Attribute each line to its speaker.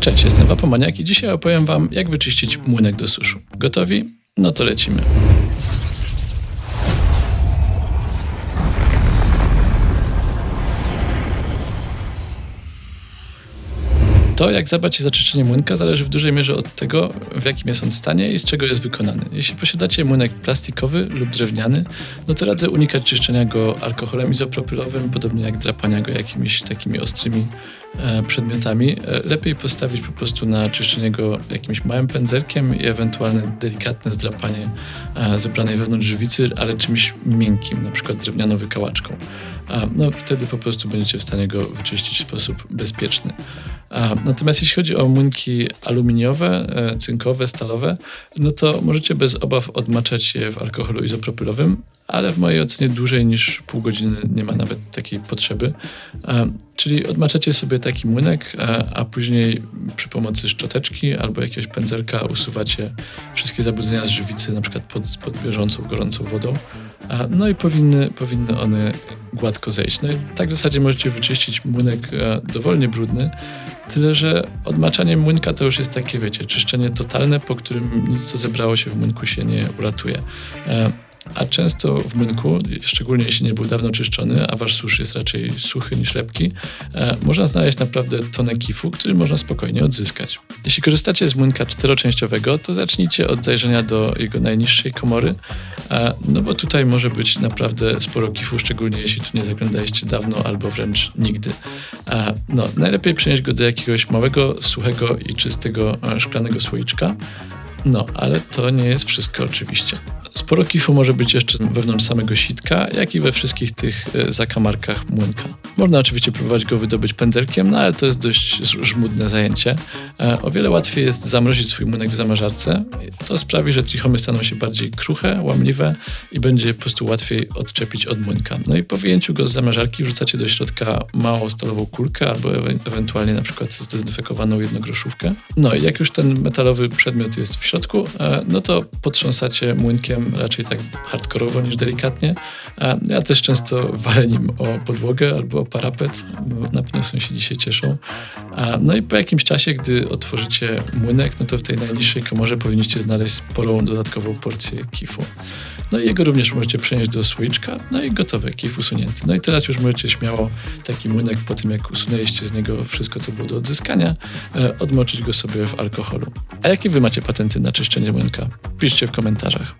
Speaker 1: Cześć, jestem Wapomaniak i dzisiaj opowiem Wam, jak wyczyścić młynek do suszu. Gotowi? No to lecimy. To, jak zadbać zaczyszczenie młynka, zależy w dużej mierze od tego, w jakim jest on stanie i z czego jest wykonany. Jeśli posiadacie młynek plastikowy lub drewniany, no to radzę unikać czyszczenia go alkoholem izopropylowym, podobnie jak drapania go jakimiś takimi ostrymi e, przedmiotami. E, lepiej postawić po prostu na czyszczenie go jakimś małym pędzelkiem i ewentualne delikatne zdrapanie e, zebranej wewnątrz żywicy, ale czymś miękkim, na przykład drewnianą wykałaczką. No, wtedy po prostu będziecie w stanie go wyczyścić w sposób bezpieczny. Natomiast jeśli chodzi o młynki aluminiowe, e, cynkowe, stalowe, no to możecie bez obaw odmaczać je w alkoholu izopropylowym, ale w mojej ocenie dłużej niż pół godziny nie ma nawet takiej potrzeby. A, czyli odmaczacie sobie taki młynek, a, a później przy pomocy szczoteczki albo jakiegoś pędzelka usuwacie wszystkie zabudzenia z żywicy, na przykład pod, pod bieżącą, gorącą wodą. A, no i powinny, powinny one gładko zejść. No i tak w zasadzie możecie wyczyścić młynek e, dowolnie brudny, tyle że odmaczanie młynka to już jest takie, wiecie, czyszczenie totalne, po którym nic, co zebrało się w młynku się nie uratuje. A często w młynku, szczególnie jeśli nie był dawno czyszczony, a wasz susz jest raczej suchy niż lepki, e, można znaleźć naprawdę tonę kifu, który można spokojnie odzyskać. Jeśli korzystacie z młynka czteroczęściowego, to zacznijcie od zajrzenia do jego najniższej komory, e, no bo tutaj może być naprawdę sporo kifu, szczególnie jeśli tu nie zaglądaliście dawno albo wręcz nigdy. E, no, najlepiej przenieść go do jakiegoś małego, suchego i czystego e, szklanego słoiczka. No, ale to nie jest wszystko oczywiście. Sporo kifu może być jeszcze wewnątrz samego sitka, jak i we wszystkich tych e, zakamarkach młynka. Można oczywiście próbować go wydobyć pędzelkiem, no ale to jest dość żmudne zajęcie. E, O wiele łatwiej jest zamrozić swój młynek w zamrażarce. To sprawi, że trichomy staną się bardziej kruche, łamliwe i będzie po prostu łatwiej odczepić od młynka. No i po wyjęciu go z zamrażarki wrzucacie do środka małą stalową kulkę albo ewe- ewentualnie na przykład zdezynfekowaną jednogroszówkę. No i jak już ten metalowy przedmiot jest w środku, e, no to potrząsacie młynkiem raczej tak hardkorowo niż delikatnie. Ja też często walę nim o podłogę albo o parapet, na pewno sąsiedzi się cieszą. No i po jakimś czasie, gdy otworzycie młynek, no to w tej najniższej komorze powinniście znaleźć sporą dodatkową porcję kifu. No i jego również możecie przenieść do słoiczka, no i gotowe, kif usunięty. No i teraz już możecie śmiało taki młynek po tym, jak usunęliście z niego wszystko, co było do odzyskania, e, odmoczyć go sobie w alkoholu. A jakie wy macie patenty na czyszczenie młynka? Piszcie w komentarzach.